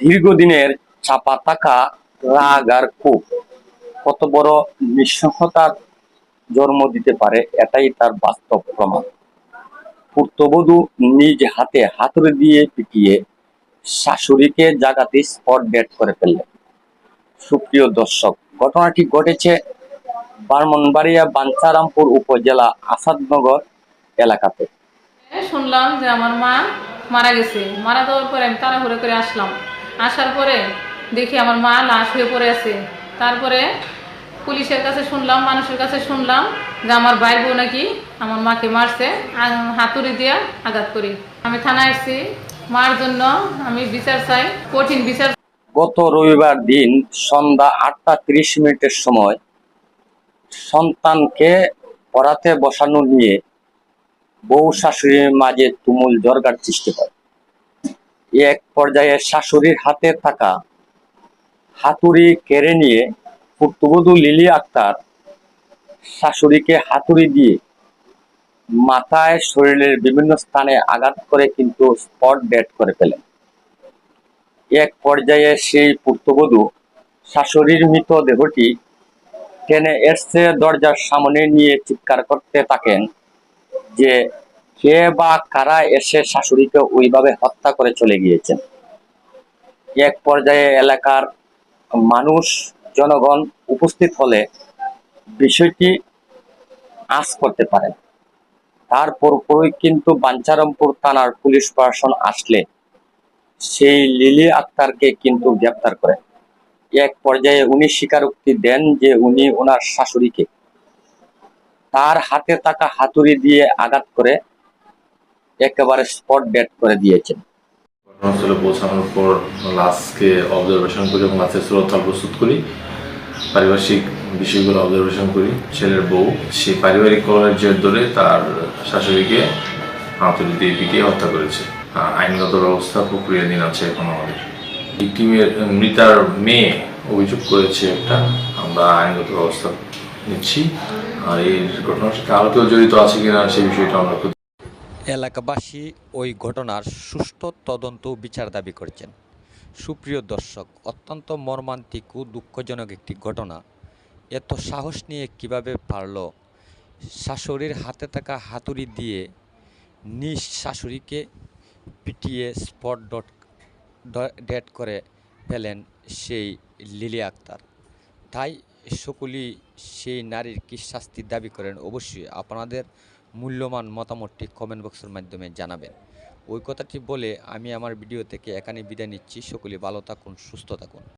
দীর্ঘদিনের চাপা থাকা রাগ আর ক্ষোভ। কত বড় নিঃসঙ্গতার জন্ম দিতে পারে, এটাই তার বাস্তব প্রমাণ। পুত্রবধূ নিজ হাতে হাতুড়ি দিয়ে পিটিয়ে শাশুড়িকে জাগাতে স্পট ডেট করে ফেললেন। সুপ্রিয় দর্শক, ঘটনাটি ঘটেছে ব্রাহ্মণবাড়িয়া বাঞ্ছারামপুর উপজেলা আসাদনগর এলাকাতে। শুনলাম যে আমার মা মারা গেছে। মারা যাওয়ার পরে আমি তাড়াহুড়ো করে আসলাম। আসার পরে দেখি আমার মা লাশ হয়ে পড়ে আছে। তারপরে পুলিশের কাছে শুনলাম, মানুষের কাছে শুনলাম যে আমার ভাইয়ের বউ নাকি আমার মাকে মারছে হাতুড়ি দিয়ে আঘাত করি। আমি থানায় এসেছি মার জন্য আমি বিচার চাই, কঠিন বিচার গত রবিবার দিন সন্ধ্যা আটটা তিরিশ মিনিটের সময় সন্তানকে পড়াতে বসানো নিয়ে বউ শাশুড়ির মাঝে তুমুল জর্গার সৃষ্টি হয়। এক পর্যায়ে শাশুড়ির হাতে থাকা হাতুড়ি কেড়ে নিয়ে পুত্রবধূ লিলি আক্তার শাশুড়িকে হাতুড়ি দিয়ে মাথায় শরীরের বিভিন্ন স্থানে আঘাত করে কিন্তু স্পট ডেড করে ফেলেন। এক পর্যায়ে সেই পুত্রবধূ শাশুড়ির মৃতদেহটি টেনে এসছে দরজার সামনে নিয়ে চিৎকার করতে থাকেন যে কে বা কারা এসে শাশুড়িকে ওইভাবে হত্যা করে চলে গিয়েছেন? এক পর্যায়ে এলাকার মানুষ, জনগণ উপস্থিত হলে বিষয়টি আঁচ করতে পারেন। তারপরই কিন্তু বাঞ্ছারামপুর থানার পুলিশ প্রশাসন আসলে সেই লিলি আক্তারকে কিন্তু গ্রেপ্তার করে। এক পর্যায়ে উনি স্বীকারোক্তি দেন যে উনি ওনার শাশুড়িকে। তার হাতে থাকা হাতুড়ি দিয়ে আঘাত করে একেবারে স্পট ডেড করে দিয়েছেন। ঘটনাস্থলে পৌঁছানোর পর লাশকে অবজারভেশন করি এবং লাশের সুরক্ষা প্রস্তুত করি। পারিপার্শ্বিক বিষয়গুলো অবজারভেশন করি। ছেলের বউ সেই পারিবারিক কলহের জের ধরে তার শাশুড়িকে হাতুড়ি দিয়ে পিটিয়ে হত্যা করেছে। আইনগত ব্যবস্থা প্রক্রিয়াধীন আছে এখন আমাদের। ভিক্টিমের মৃতার মেয়ে অভিযোগ করেছে একটা। আমরা আইনগত ব্যবস্থা নিচ্ছি। আর এই ঘটনার সাথে আরও কেউ জড়িত আছে কিনা সেই বিষয়টা আমরা এলাকাবাসী ওই ঘটনার সুষ্ঠু তদন্ত বিচার দাবি করেছেন। সুপ্রিয় দর্শক, অত্যন্ত মর্মান্তিক ও দুঃখজনক একটি ঘটনা। এত সাহস নিয়ে কীভাবে পারল? শাশুড়ির হাতে থাকা হাতুড়ি দিয়ে নিজ শাশুড়িকে পিটিয়ে স্পট ডট ডেট করে ফেলেন সেই লিলি আক্তার। তাই সকলেই সেই নারীর কি শাস্তি দাবি করেন অবশ্যই আপনাদের মূল্যবান মতামতটি কমেন্ট বক্সের মাধ্যমে জানাবেন। ওই কথাটি বলে আমি আমার ভিডিও থেকে এখানে বিদায় নিচ্ছি। সকলে ভালো থাকুন, সুস্থ থাকুন।